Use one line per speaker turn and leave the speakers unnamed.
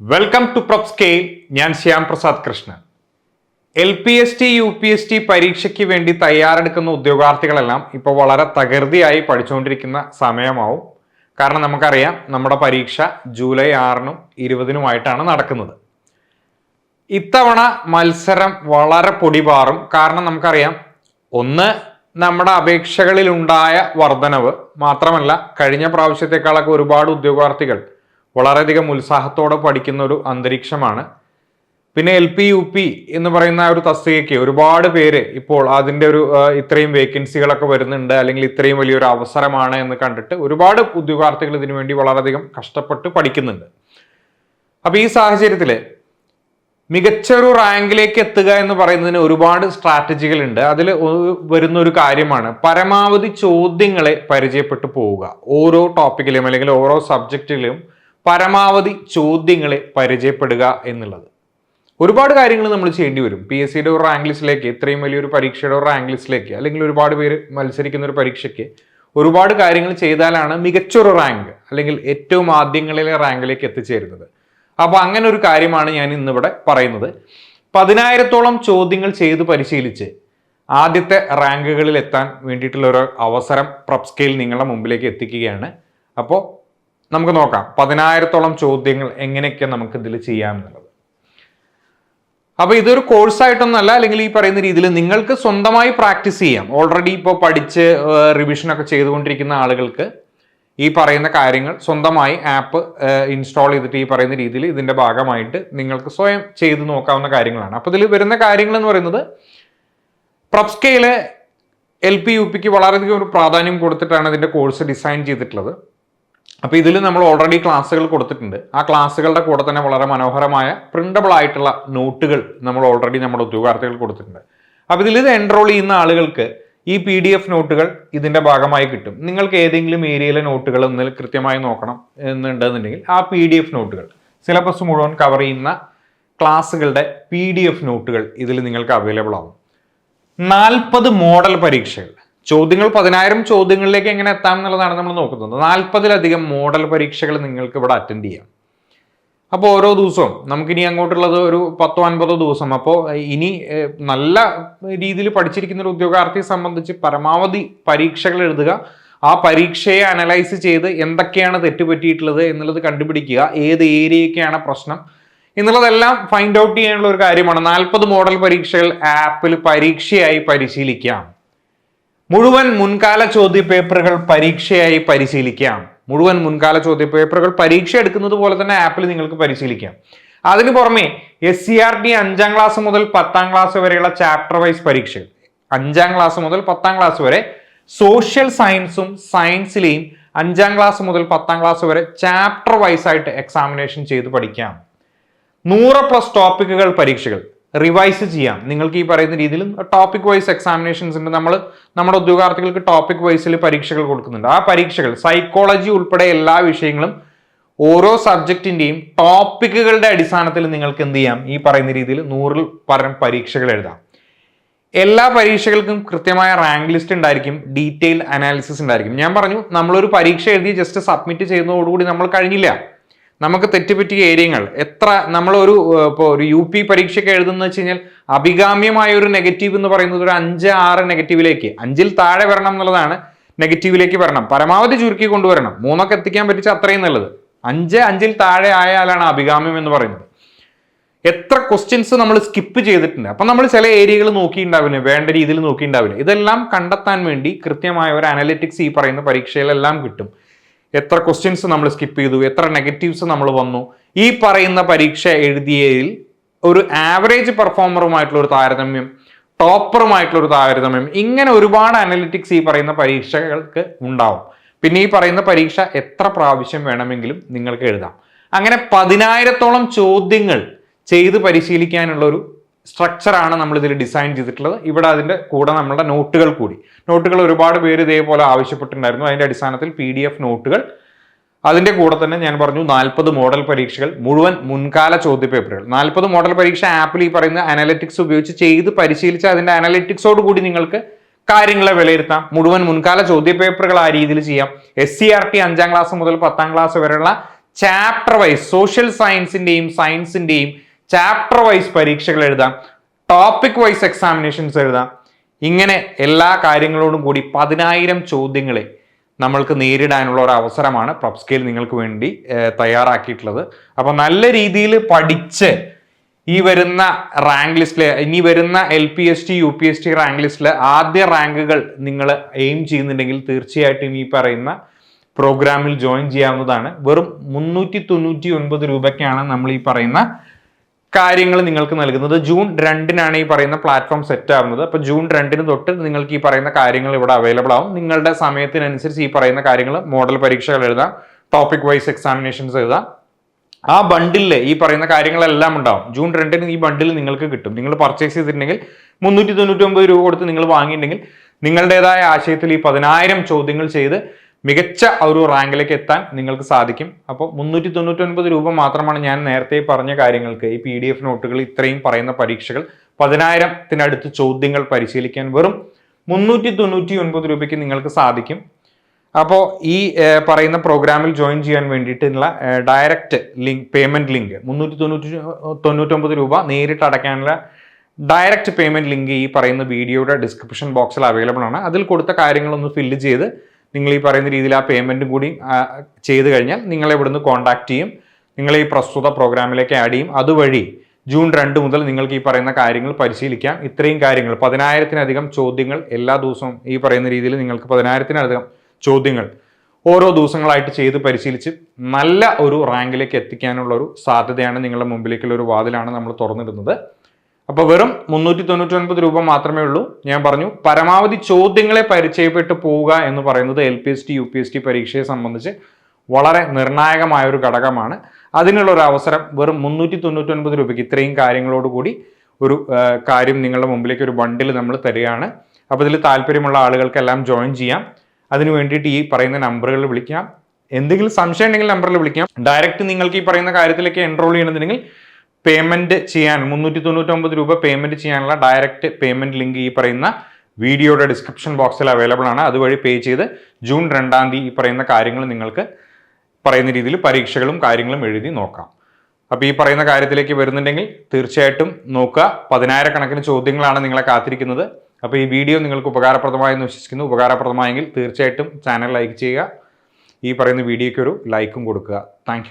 Welcome to prop scale ഞാൻ Shyam Prasad Krishnan. L P S T U P S T പരീക്ഷയ്ക്ക് വേണ്ടി തയ്യാറെടുക്കുന്ന ഉദ്യോഗാർത്ഥികളെല്ലാം ഇപ്പോൾ വളരെ തകൃതിയായി പഠിച്ചുകൊണ്ടിരിക്കുന്ന സമയമാവും. കാരണം നമുക്കറിയാം നമ്മുടെ പരീക്ഷ ജൂലൈ ആറിനും ഇരുപതിനുമായിട്ടാണ് നടക്കുന്നത്. ഇത്തവണ മത്സരം വളരെ പൊടിപാറും. കാരണം നമുക്കറിയാം ഒന്ന് നമ്മുടെ അപേക്ഷകളിലുണ്ടായ വർധനവ്. മാത്രമല്ല കഴിഞ്ഞ പ്രാവശ്യത്തെക്കാളൊക്കെ ഒരുപാട് ഉദ്യോഗാർത്ഥികൾ വളരെയധികം ഉത്സാഹത്തോടെ പഠിക്കുന്ന ഒരു അന്തരീക്ഷമാണ്. പിന്നെ എൽ പി യു പി എന്ന് പറയുന്ന ഒരു തസ്തികയ്ക്ക് ഒരുപാട് പേര് ഇപ്പോൾ അതിന്റെ ഒരു ഇത്രയും വേക്കൻസികളൊക്കെ വരുന്നുണ്ട് അല്ലെങ്കിൽ ഇത്രയും വലിയൊരു അവസരമാണ് എന്ന് കണ്ടിട്ട് ഒരുപാട് ഉദ്യോഗാർത്ഥികൾ ഇതിനു വേണ്ടി വളരെയധികം കഷ്ടപ്പെട്ട് പഠിക്കുന്നുണ്ട്. അപ്പോൾ ഈ സാഹചര്യത്തിൽ മികച്ചൊരു റാങ്കിലേക്ക് എത്തുക എന്ന് പറയുന്നതിന് ഒരുപാട് സ്ട്രാറ്റജികൾ ഉണ്ട്. അതിൽ വരുന്ന ഒരു കാര്യമാണ് പരമാവധി ചോദ്യങ്ങളെ പരിചയപ്പെട്ടു പോവുക. ഓരോ ടോപ്പിക്കിലും അല്ലെങ്കിൽ ഓരോ സബ്ജക്റ്റിലും പരമാവധി ചോദ്യങ്ങളെ പരിചയപ്പെടുക എന്നുള്ളത്. ഒരുപാട് കാര്യങ്ങൾ നമ്മൾ ചെയ്യേണ്ടി വരും. പി എസ് സിയുടെ ഒരു റാങ്ക് ലിസ്റ്റിലേക്ക് ഇത്രയും വലിയൊരു പരീക്ഷയുടെ ഒരു റാങ്ക് ലിസ്റ്റിലേക്ക് അല്ലെങ്കിൽ ഒരുപാട് പേര് മത്സരിക്കുന്ന ഒരു പരീക്ഷയ്ക്ക് ഒരുപാട് കാര്യങ്ങൾ ചെയ്താലാണ് മികച്ചൊരു റാങ്ക് അല്ലെങ്കിൽ ഏറ്റവും ആദ്യങ്ങളിലെ റാങ്കിലേക്ക് എത്തിച്ചേരുന്നത്. അപ്പോൾ അങ്ങനെ ഒരു കാര്യമാണ് ഞാൻ ഇന്നിവിടെ പറയുന്നത്. പതിനായിരത്തോളം ചോദ്യങ്ങൾ ചെയ്ത് പരിശീലിച്ച് ആദ്യത്തെ റാങ്കുകളിൽ എത്താൻ വേണ്ടിയിട്ടുള്ള ഒരു അവസരം പ്രപ് സ്കെയിൽ നിങ്ങളുടെ മുമ്പിലേക്ക് എത്തിക്കുകയാണ്. അപ്പോൾ നമുക്ക് നോക്കാം. പതിനായിരത്തോളം ചോദ്യങ്ങൾ എങ്ങനെയൊക്കെ നമുക്ക് ഇതിൽ ചെയ്യാം എന്നുള്ളത് അപ്പൊ ഇതൊരു കോഴ്സായിട്ടൊന്നല്ല അല്ലെങ്കിൽ ഈ പറയുന്ന രീതിയിൽ നിങ്ങൾക്ക് സ്വന്തമായി പ്രാക്ടീസ് ചെയ്യാം. ഓൾറെഡി ഇപ്പോൾ പഠിച്ച് റിവിഷനൊക്കെ ചെയ്തുകൊണ്ടിരിക്കുന്ന ആളുകൾക്ക് ഈ പറയുന്ന കാര്യങ്ങൾ സ്വന്തമായി ആപ്പ് ഇൻസ്റ്റാൾ ചെയ്തിട്ട് ഈ പറയുന്ന രീതിയിൽ ഇതിന്റെ ഭാഗമായിട്ട് നിങ്ങൾക്ക് സ്വയം ചെയ്ത് നോക്കാവുന്ന കാര്യങ്ങളാണ്. അപ്പോൾ ഇതിൽ വരുന്ന കാര്യങ്ങൾ എന്ന് പറയുന്നത് പ്രപ്സ്കയിലെ എൽ പി യു പിക്ക് വളരെയധികം ഒരു പ്രാധാന്യം കൊടുത്തിട്ടാണ് ഇതിന്റെ കോഴ്സ് ഡിസൈൻ ചെയ്തിട്ടുള്ളത്. അപ്പോൾ ഇതിൽ നമ്മൾ ഓൾറെഡി ക്ലാസ്സുകൾ കൊടുത്തിട്ടുണ്ട്. ആ ക്ലാസ്സുകളുടെ കൂടെ തന്നെ വളരെ മനോഹരമായ പ്രിന്റബിൾ ആയിട്ടുള്ള നോട്ടുകൾ നമ്മൾ ഓൾറെഡി നമ്മുടെ ഉദ്യോഗാർത്ഥികൾ കൊടുത്തിട്ടുണ്ട്. അപ്പോൾ ഇതിൽ ഇത് എൻറോൾ ചെയ്യുന്ന ആളുകൾക്ക് ഈ പി ഡി എഫ് നോട്ടുകൾ ഇതിന്റെ ഭാഗമായി കിട്ടും. നിങ്ങൾക്ക് ഏതെങ്കിലും ഏരിയയിലെ നോട്ടുകൾ ഒന്ന് കൃത്യമായി നോക്കണം എന്നുണ്ടെന്നുണ്ടെങ്കിൽ ആ പി ഡി എഫ് നോട്ടുകൾ സിലബസ് മുഴുവൻ കവർ ചെയ്യുന്ന ക്ലാസ്സുകളുടെ പി ഡി എഫ് നോട്ടുകൾ ഇതിൽ നിങ്ങൾക്ക് അവൈലബിൾ ആവും. നാൽപ്പത് മോഡൽ പരീക്ഷകൾ. ചോദ്യങ്ങൾ പതിനായിരം ചോദ്യങ്ങളിലേക്ക് എങ്ങനെ എത്താം എന്നുള്ളതാണ് നമ്മൾ നോക്കുന്നത്. നാൽപ്പതിലധികം മോഡൽ പരീക്ഷകൾ നിങ്ങൾക്ക് ഇവിടെ അറ്റൻഡ് ചെയ്യാം. അപ്പോൾ ഓരോ ദിവസവും നമുക്കിനി അങ്ങോട്ടുള്ളത് ഒരു പത്തോ അൻപതോ ദിവസം. അപ്പോൾ ഇനി നല്ല രീതിയിൽ പഠിച്ചിരിക്കുന്ന ഒരു ഉദ്യോഗാർത്ഥിയെ സംബന്ധിച്ച് പരമാവധി പരീക്ഷകൾ എഴുതുക. ആ പരീക്ഷയെ അനലൈസ് ചെയ്ത് എന്തൊക്കെയാണ് തെറ്റുപറ്റിയിട്ടുള്ളത് എന്നുള്ളത് കണ്ടുപിടിക്കുക. ഏത് ഏരിയയൊക്കെയാണ് പ്രശ്നം എന്നുള്ളതെല്ലാം ഫൈൻഡ് ഔട്ട് ചെയ്യാനുള്ള ഒരു കാര്യമാണ്. നാൽപ്പത് മോഡൽ പരീക്ഷകൾ ആപ്പിൽ പരീക്ഷയായി പരിശീലിക്കാം. മുഴുവൻ മുൻകാല ചോദ്യപേപ്പറുകൾ പരീക്ഷയായി പരിശീലിക്കാം. മുഴുവൻ മുൻകാല ചോദ്യപേപ്പറുകൾ പരീക്ഷ എടുക്കുന്നത് പോലെ തന്നെ ആപ്പിൽ നിങ്ങൾക്ക് പരിശീലിക്കാം. അതിനു പുറമെ എസ് സി ആർ ടി അഞ്ചാം ക്ലാസ് മുതൽ പത്താം ക്ലാസ് വരെയുള്ള ചാപ്റ്റർ വൈസ് പരീക്ഷകൾ. അഞ്ചാം ക്ലാസ് മുതൽ പത്താം ക്ലാസ് വരെ സോഷ്യൽ സയൻസും സയൻസിലെയും അഞ്ചാം ക്ലാസ് മുതൽ പത്താം ക്ലാസ് വരെ ചാപ്റ്റർ വൈസ് ആയിട്ട് എക്സാമിനേഷൻ ചെയ്ത് പഠിക്കാം. നൂറ് പ്ലസ് ടോപ്പിക്കുകൾ പരീക്ഷകൾ. റിവൈസ് ചെയ്യാം. നിങ്ങൾക്ക് ഈ പറയുന്ന രീതിയിൽ ടോപ്പിക് വൈസ് എക്സാമിനേഷൻസ് ഉണ്ട്. നമ്മൾ നമ്മുടെ ഉദ്യോഗാർത്ഥികൾക്ക് ടോപ്പിക് വൈസിൽ പരീക്ഷകൾ കൊടുക്കുന്നുണ്ട്. ആ പരീക്ഷകൾ സൈക്കോളജി ഉൾപ്പെടെ എല്ലാ വിഷയങ്ങളും ഓരോ സബ്ജക്റ്റിന്റെയും ടോപ്പിക്കുകളുടെ അടിസ്ഥാനത്തിൽ നിങ്ങൾക്ക് എന്ത് ചെയ്യാം? ഈ പറയുന്ന രീതിയിൽ നൂറിൽ പരം പരീക്ഷകൾ എഴുതാം. എല്ലാ പരീക്ഷകൾക്കും കൃത്യമായ റാങ്ക് ലിസ്റ്റ് ഉണ്ടായിരിക്കും ഡീറ്റെയിൽ അനാലിസിസ് ഉണ്ടായിരിക്കും. ഞാൻ പറഞ്ഞു നമ്മളൊരു പരീക്ഷ എഴുതി ജസ്റ്റ് സബ്മിറ്റ് ചെയ്യുന്നതോടുകൂടി നമ്മൾ കഴിഞ്ഞില്ല. നമുക്ക് തെറ്റുപറ്റിയ ഏരിയകൾ എത്ര നമ്മളൊരു ഇപ്പോൾ ഒരു യു പി പരീക്ഷയ്ക്ക് എഴുതുന്ന വെച്ച് കഴിഞ്ഞാൽ അഭികാമ്യമായ ഒരു നെഗറ്റീവ് എന്ന് പറയുന്നത് ഒരു അഞ്ച് ആറ് നെഗറ്റീവിലേക്ക്. അഞ്ചിൽ താഴെ വരണം എന്നുള്ളതാണ് നെഗറ്റീവിലേക്ക് വരണം. പരമാവധി ചുരുക്കി കൊണ്ടുവരണം. മൂന്നൊക്കെ എത്തിക്കാൻ പറ്റിച്ച അത്രയും നല്ലത്. അഞ്ച് അഞ്ചിൽ താഴെ ആയാലാണ് അഭികാമ്യം എന്ന് പറയുന്നത്. എത്ര ക്വസ്റ്റ്യൻസ് നമ്മൾ സ്കിപ്പ് ചെയ്തിട്ടുണ്ട്. അപ്പം നമ്മൾ ചില ഏരിയകൾ നോക്കിയിട്ടുണ്ടാവില്ല? വേണ്ട രീതിയിൽ നോക്കിയിട്ടുണ്ടാവില്ല? ഇതെല്ലാം കണ്ടെത്താൻ വേണ്ടി കൃത്യമായ ഒരു അനലിറ്റിക്സ് ഈ പറയുന്ന പരീക്ഷയിലെല്ലാം കിട്ടും. എത്ര ക്വസ്റ്റ്യൻസ് നമ്മൾ സ്കിപ്പ് ചെയ്തു എത്ര നെഗറ്റീവ്സ് നമ്മൾ വന്നു. ഈ പറയുന്ന പരീക്ഷ എഴുതിയതിൽ ഒരു ആവറേജ് പെർഫോമറുമായിട്ടുള്ള ഒരു താരതമ്യം ടോപ്പറുമായിട്ടുള്ള ഒരു താരതമ്യം ഇങ്ങനെ ഒരുപാട് അനലിറ്റിക്സ് ഈ പറയുന്ന പരീക്ഷകൾക്ക് ഉണ്ടാവും. പിന്നെ ഈ പറയുന്ന പരീക്ഷ എത്ര പ്രാവശ്യം വേണമെങ്കിലും നിങ്ങൾക്ക് എഴുതാം. അങ്ങനെ പതിനായിരത്തോളം ചോദ്യങ്ങൾ ചെയ്ത് പരിശീലിക്കാനുള്ള ഒരു സ്ട്രക്ചറാണ് നമ്മൾ ഇതിൽ ഡിസൈൻ ചെയ്തിട്ടുള്ളത്. ഇവിടെ അതിന്റെ കൂടെ നമ്മളുടെ നോട്ടുകൾ കൂടി. നോട്ടുകൾ ഒരുപാട് പേര് ഇതേപോലെ ആവശ്യപ്പെട്ടിട്ടുണ്ടായിരുന്നു. അതിന്റെ അടിസ്ഥാനത്തിൽ പി ഡി എഫ് നോട്ടുകൾ അതിന്റെ കൂടെ തന്നെ ഞാൻ പറഞ്ഞു നാൽപ്പത് മോഡൽ പരീക്ഷകൾ മുഴുവൻ മുൻകാല ചോദ്യപേപ്പറുകൾ നാൽപ്പത് മോഡൽ പരീക്ഷ ആപ്പിൽ ഈ പറയുന്ന അനലറ്റിക്സ് ഉപയോഗിച്ച് ചെയ്ത് പരിശീലിച്ച് അതിന്റെ അനലറ്റിക്സോട് കൂടി നിങ്ങൾക്ക് കാര്യങ്ങളെ വിലയിരുത്താം. മുഴുവൻ മുൻകാല ചോദ്യപേപ്പറുകൾ ആ രീതിയിൽ ചെയ്യാം. എസ് സി ആർ ടി അഞ്ചാം ക്ലാസ് മുതൽ പത്താം ക്ലാസ് വരെയുള്ള ചാപ്റ്റർ വൈസ് സോഷ്യൽ സയൻസിന്റെയും സയൻസിന്റെയും ചാപ്റ്റർ വൈസ് പരീക്ഷകൾ എഴുതാം. ടോപ്പിക് വൈസ് എക്സാമിനേഷൻസ് എഴുതാം. ഇങ്ങനെ എല്ലാ കാര്യങ്ങളോടും കൂടി പതിനായിരം ചോദ്യങ്ങളെ നമ്മൾക്ക് നേരിടാനുള്ള ഒരു അവസരമാണ് പ്രൊപ് സ്കെയിൽ നിങ്ങൾക്ക് വേണ്ടി തയ്യാറാക്കിയിട്ടുള്ളത്. അപ്പൊ നല്ല രീതിയിൽ പഠിച്ച് ഈ വരുന്ന റാങ്ക് ലിസ്റ്റിലെ ഇനി വരുന്ന L P S T U P S T rank ലിസ്റ്റിലെ ആദ്യ റാങ്കുകൾ നിങ്ങൾ എയിം ചെയ്യുന്നുണ്ടെങ്കിൽ തീർച്ചയായിട്ടും ഈ പറയുന്ന പ്രോഗ്രാമിൽ ജോയിൻ ചെയ്യാവുന്നതാണ്. വെറും മുന്നൂറ്റി തൊണ്ണൂറ്റി ഒൻപത് രൂപയ്ക്കാണ് നമ്മൾ ഈ പറയുന്ന കാര്യങ്ങൾ നിങ്ങൾക്ക് നൽകുന്നത്. ജൂൺ രണ്ടിനാണ് ഈ പറയുന്ന പ്ലാറ്റ്ഫോം സെറ്റ് ആവുന്നത്. അപ്പോൾ ജൂൺ രണ്ടിന് തൊട്ട് നിങ്ങൾക്ക് ഈ പറയുന്ന കാര്യങ്ങൾ ഇവിടെ അവൈലബിൾ ആവും. നിങ്ങളുടെ സമയത്തിനനുസരിച്ച് ഈ പറയുന്ന കാര്യങ്ങൾ മോഡൽ പരീക്ഷകൾ എഴുതാം. ടോപ്പിക് വൈസ് എക്സാമിനേഷൻസ് എഴുതാം. ആ ബണ്ടിൽ ഈ പറയുന്ന കാര്യങ്ങളെല്ലാം ഉണ്ടാവും. ജൂൺ രണ്ടിന് ഈ ബണ്ടിൽ നിങ്ങൾക്ക് കിട്ടും. നിങ്ങൾ പർച്ചേസ് ചെയ്തിട്ടുണ്ടെങ്കിൽ മുന്നൂറ്റി തൊണ്ണൂറ്റി ഒമ്പത് രൂപ കൊടുത്ത് നിങ്ങൾ വാങ്ങിയിട്ടുണ്ടെങ്കിൽ നിങ്ങളുടേതായ ആശയത്തിൽ ഈ പതിനായിരം ചോദ്യങ്ങൾ ചെയ്ത് മികച്ച ഒരു റാങ്കിലേക്ക് എത്താൻ നിങ്ങൾക്ക് സാധിക്കും. അപ്പോൾ മുന്നൂറ്റി തൊണ്ണൂറ്റി രൂപ മാത്രമാണ് ഞാൻ നേരത്തെ പറഞ്ഞ കാര്യങ്ങൾക്ക് ഈ പി ഡി എഫ് നോട്ടുകൾ ഇത്രയും പറയുന്ന പരീക്ഷകൾ. പതിനായിരത്തിനടുത്ത് ചോദ്യങ്ങൾ പരിശീലിക്കാൻ വെറും മുന്നൂറ്റി തൊണ്ണൂറ്റി ഒൻപത് രൂപയ്ക്ക് നിങ്ങൾക്ക് സാധിക്കും. അപ്പോൾ ഈ പറയുന്ന പ്രോഗ്രാമിൽ ജോയിൻ ചെയ്യാൻ വേണ്ടിയിട്ടുള്ള ഡയറക്റ്റ് ലിങ്ക് പേയ്മെന്റ് ലിങ്ക് മുന്നൂറ്റി തൊണ്ണൂറ്റി തൊണ്ണൂറ്റൊമ്പത് രൂപ നേരിട്ട് അടയ്ക്കാനുള്ള ഡയറക്റ്റ് പേയ്മെന്റ് ലിങ്ക് ഈ പറയുന്ന വീഡിയോയുടെ ഡിസ്ക്രിപ്ഷൻ ബോക്സിൽ അവൈലബിൾ ആണ്. അതിൽ കൊടുത്ത കാര്യങ്ങളൊന്ന് ഫില്ല് ചെയ്ത് നിങ്ങൾ ഈ പറയുന്ന രീതിയിൽ ആ പേയ്മെന്റും കൂടി ചെയ്ത് കഴിഞ്ഞാൽ നിങ്ങളെ ഇവിടുന്ന് കോൺടാക്ട് ചെയ്യും. നിങ്ങളെ ഈ പ്രസ്തുത പ്രോഗ്രാമിലേക്ക് ആഡ് ചെയ്യും. അതുവഴി ജൂൺ രണ്ട് മുതൽ നിങ്ങൾക്ക് ഈ പറയുന്ന കാര്യങ്ങൾ പരിശീലിക്കാം. ഇത്രയും കാര്യങ്ങൾ പതിനായിരത്തിനധികം ചോദ്യങ്ങൾ എല്ലാ ദിവസവും ഈ പറയുന്ന രീതിയിൽ നിങ്ങൾക്ക് പതിനായിരത്തിനധികം ചോദ്യങ്ങൾ ഓരോ ദിവസങ്ങളായിട്ട് ചെയ്ത് പരിശീലിച്ച് നല്ല ഒരു റാങ്കിലേക്ക് എത്തിക്കാനുള്ള ഒരു സാധ്യതയാണ് നിങ്ങളുടെ മുമ്പിലേക്കുള്ള ഒരു വാതിലാണ് നമ്മൾ തുറന്നിടുന്നത്. അപ്പോൾ വെറും മുന്നൂറ്റി തൊണ്ണൂറ്റി രൂപ മാത്രമേ ഉള്ളൂ. ഞാൻ പറഞ്ഞു പരമാവധി ചോദ്യങ്ങളെ പരിചയപ്പെട്ട് പോവുക എന്ന് പറയുന്നത് L P S T U P S T പരീക്ഷയെ സംബന്ധിച്ച് വളരെ നിർണായകമായ ഒരു ഘടകമാണ്. അതിനുള്ള ഒരു അവസരം വെറും മുന്നൂറ്റി തൊണ്ണൂറ്റി ഒൻപത് രൂപയ്ക്ക് ഇത്രയും കാര്യങ്ങളോട് കൂടി ഒരു കാര്യം നിങ്ങളുടെ മുമ്പിലേക്ക് ഒരു ബണ്ടിൽ നമ്മൾ തരികയാണ്. അപ്പോൾ ഇതിൽ താല്പര്യമുള്ള ആളുകൾക്കെല്ലാം ജോയിൻ ചെയ്യാം. അതിനു വേണ്ടിയിട്ട് ഈ പറയുന്ന നമ്പറുകളിൽ വിളിക്കാം. എന്തെങ്കിലും സംശയം ഉണ്ടെങ്കിൽ നമ്പറിൽ വിളിക്കാം. ഡയറക്റ്റ് നിങ്ങൾക്ക് ഈ പറയുന്ന കാര്യത്തിലേക്ക് എൻറോൾ ചെയ്യണമെന്നുണ്ടെങ്കിൽ പേയ്മെന്റ് ചെയ്യാൻ മുന്നൂറ്റി തൊണ്ണൂറ്റൊമ്പത് രൂപ പേയ്മെന്റ് ചെയ്യാനുള്ള ഡയറക്റ്റ് പേയ്മെന്റ് ലിങ്ക് ഈ പറയുന്ന വീഡിയോയുടെ ഡിസ്ക്രിപ്ഷൻ ബോക്സിൽ അവൈലബിൾ ആണ്. അതുവഴി പേ ചെയ്ത് ജൂൺ രണ്ടാം തീയതി ഈ പറയുന്ന കാര്യങ്ങൾ നിങ്ങൾക്ക് പറയുന്ന രീതിയിൽ പരീക്ഷകളും കാര്യങ്ങളും എഴുതി നോക്കാം. അപ്പോൾ ഈ പറയുന്ന കാര്യത്തിലേക്ക് വരുന്നുണ്ടെങ്കിൽ തീർച്ചയായിട്ടും നോക്കുക. പതിനായിരക്കണക്കിന് ചോദ്യങ്ങളാണ് നിങ്ങളെ കാത്തിരിക്കുന്നത്. അപ്പോൾ ഈ വീഡിയോ നിങ്ങൾക്ക് ഉപകാരപ്രദമായെന്ന് വിശ്വസിക്കുന്നു. ഉപകാരപ്രദമായെങ്കിൽ തീർച്ചയായിട്ടും ചാനൽ ലൈക്ക് ചെയ്യുക. ഈ പറയുന്ന വീഡിയോയ്ക്ക് ഒരു ലൈക്കും കൊടുക്കുക. താങ്ക്